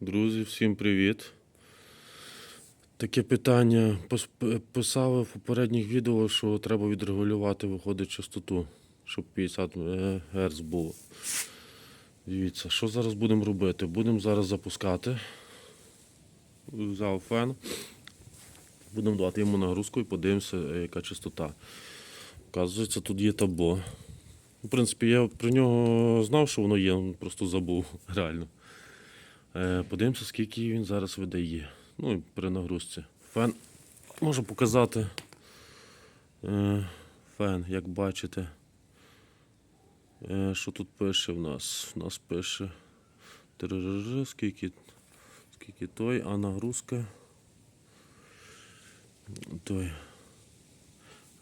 Друзі, всім привіт. Таке питання. Пос- п- Писали в попередніх відео, що треба відрегулювати, виходить, частоту, щоб 50 Гц було. Дивіться, що зараз будемо робити? Будемо зараз запускати. Взяв фен. Будемо давати йому нагрузку і подивимося, е, яка частота. Оказується, тут є табло. В принципі, я про нього знав, що воно є, просто забув реально. Е, Подивимося, скільки він зараз видає. Ну і при нагрузці. Фен можу показати. Е, Фен, як бачите. Е, Що тут пише в нас? У нас пише скільки, скільки той, а нагрузка. Той.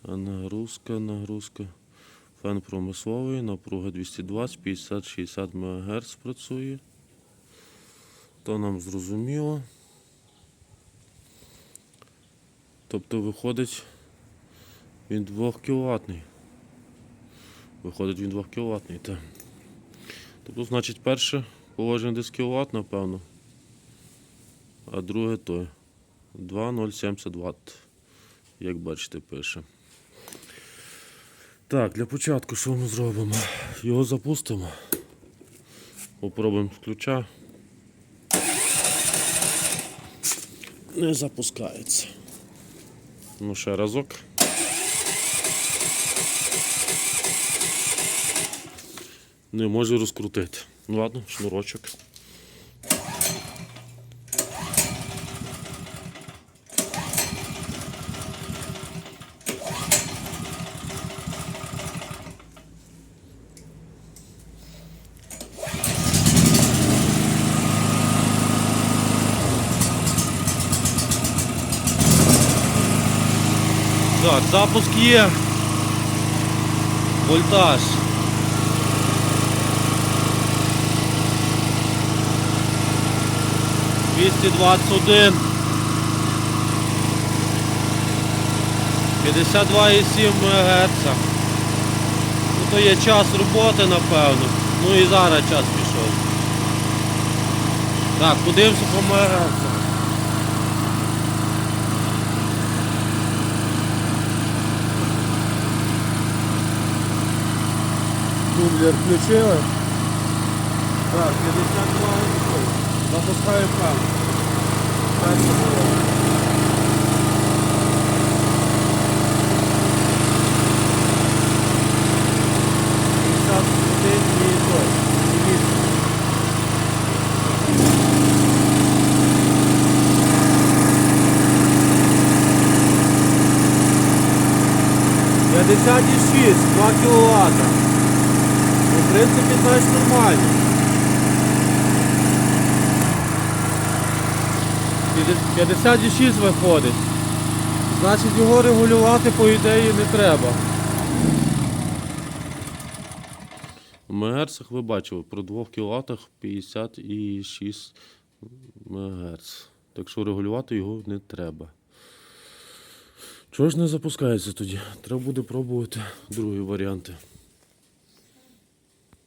А нагрузка, нагрузка. Фен промисловий, напруга 220, 50, 60 МГц працює. То нам зрозуміло. Тобто виходить він 2 кВт. Виходить він 2 кВт. Тобто, значить, перше положення десь кВт, напевно. А друге то 2,070 Вт. Як бачите, пише. Так, для початку що ми зробимо? Його запустимо. Попробуємо з ключа. Не запускається. Ну, ще разок. Не можу розкрутити. Ну ладно, шнурочок. Так, запуск є. Вольтаж. Двісті двадцять один. 52,7 МГц. Ну то є час роботи, напевно. Ну і зараз час пішов. Так, подивимося по МГц. Дублер включили. Так, 52 Запускаємо камеру. Перше було. П'ятдесят один і в принципі, значить нормально. 56 виходить. Значить його регулювати по ідеї не треба. В МГц ви бачили, при 2 кВт 56 МГц. Так що регулювати його не треба. Чого ж не запускається тоді? Треба буде пробувати другі варіанти.